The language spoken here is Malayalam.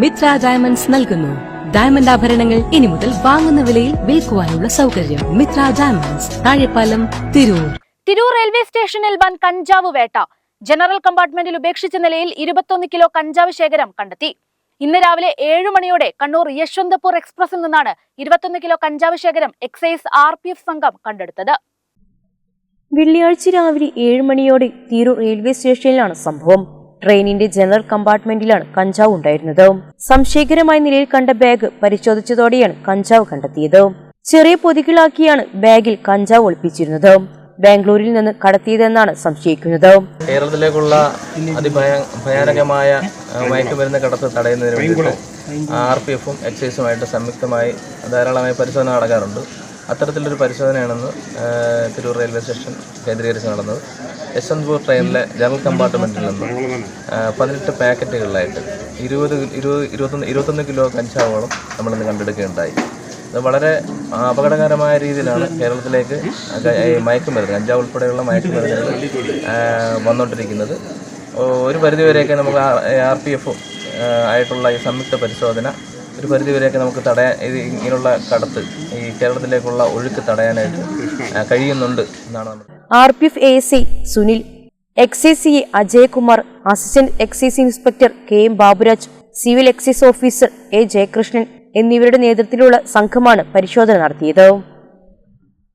മിത്ര ഡയമണ്ട്സ് നൽകുന്നു. ഡയമണ്ട് ആഭരണങ്ങൾ ഇനി മുതൽ വാങ്ങുന്ന വിലയിൽ വിൽക്കുവാനുള്ള സൗകര്യം മിത്ര ഡയമണ്ട്സ് താഴെപ്പാലം തിരൂർ. തിരൂർ റെയിൽവേ സ്റ്റേഷനിൽ വൻ കഞ്ചാവ് വേട്ട. ജനറൽ കമ്പാർട്ട്മെന്റിൽ ഉപേക്ഷിച്ച നിലയിൽ ഇരുപത്തൊന്ന് കിലോ കഞ്ചാവ് ശേഖരം കണ്ടെത്തി. ഇന്ന് രാവിലെ ഏഴു മണിയോടെ കണ്ണൂർ യശ്വന്തപൂർ എക്സ്പ്രസിൽ നിന്നാണ് ഇരുപത്തൊന്ന് കിലോ കഞ്ചാവ് ശേഖരം എക്സൈസ് ആർ പി എഫ് സംഘം കണ്ടെടുത്തത്. വെള്ളിയാഴ്ച രാവിലെ ഏഴ് മണിയോടെ തിരൂർ റെയിൽവേ സ്റ്റേഷനിലാണ് സംഭവം. ട്രെയിനിന്റെ ജനറൽ കമ്പാർട്ട്മെന്റിലാണ് കഞ്ചാവ് ഉണ്ടായിരുന്നത്. സംശയകരമായ നിലയിൽ കണ്ട ബാഗ് പരിശോധിച്ചതോടെയാണ് കഞ്ചാവ് കണ്ടെത്തിയത്. ചെറിയ പൊതികളാക്കിയാണ് ബാഗിൽ കഞ്ചാവ് ഒളിപ്പിച്ചിരുന്നത്. ബാംഗ്ലൂരിൽ നിന്ന് കടത്തിയതെന്നാണ് സംശയിക്കുന്നത്. കേരളത്തിലേക്കുള്ള അതിഭയാനകമായ മയക്കുമരുന്ന് കടത്ത് തടയുന്നതിന് വേണ്ടിയിട്ട് ആർ പി എഫും എക്സൈസുമായിട്ട് സംയുക്തമായി ധാരാളമായി പരിശോധന നടക്കാറുണ്ട്. അത്തരത്തിലൊരു പരിശോധനയാണെന്ന് തിരൂർ റെയിൽവേ സ്റ്റേഷൻ കേന്ദ്രീകരിച്ച് നടന്നത്. യശ്വന്ത്പൂർ ട്രെയിനിലെ ജനറൽ കമ്പാർട്ട്മെന്റിൽ നിന്ന് പതിനെട്ട് പാക്കറ്റുകളിലായിട്ട് ഇരുപത് ഇരുപത് ഇരുപത്തൊന്ന് ഇരുപത്തൊന്ന് കിലോ കഞ്ചാവോളം നമ്മളിന്ന് കണ്ടെടുക്കുകയുണ്ടായി. ഇത് വളരെ അപകടകരമായ രീതിയിലാണ് കേരളത്തിലേക്ക് മയക്കുമരുന്ന് കഞ്ചാവ് ഉൾപ്പെടെയുള്ള മയക്കുമരുന്നുകൾ വന്നുകൊണ്ടിരിക്കുന്നത് ഒരു പരിധിവരെയൊക്കെ നമുക്ക് ആർ പി എഫും ആയിട്ടുള്ള ഈ സംയുക്ത പരിശോധന ഒരു പരിധിവരെയൊക്കെ നമുക്ക് തടയാൻ ഇത് ഇങ്ങനെയുള്ള കടത്ത് ഈ കേരളത്തിലേക്കുള്ള ഒഴുക്ക് തടയാനായിട്ട് കഴിയുന്നുണ്ട് എന്നാണ് R P F A C Sunil excise C Ajayakumar assistant excise inspector K M Baburaj civil excise officer A Jayakrishnan എന്നിവരുടെ നേതൃത്വത്തിലുള്ള സംഘമാണ് പരിശോധന നടത്തിയത്.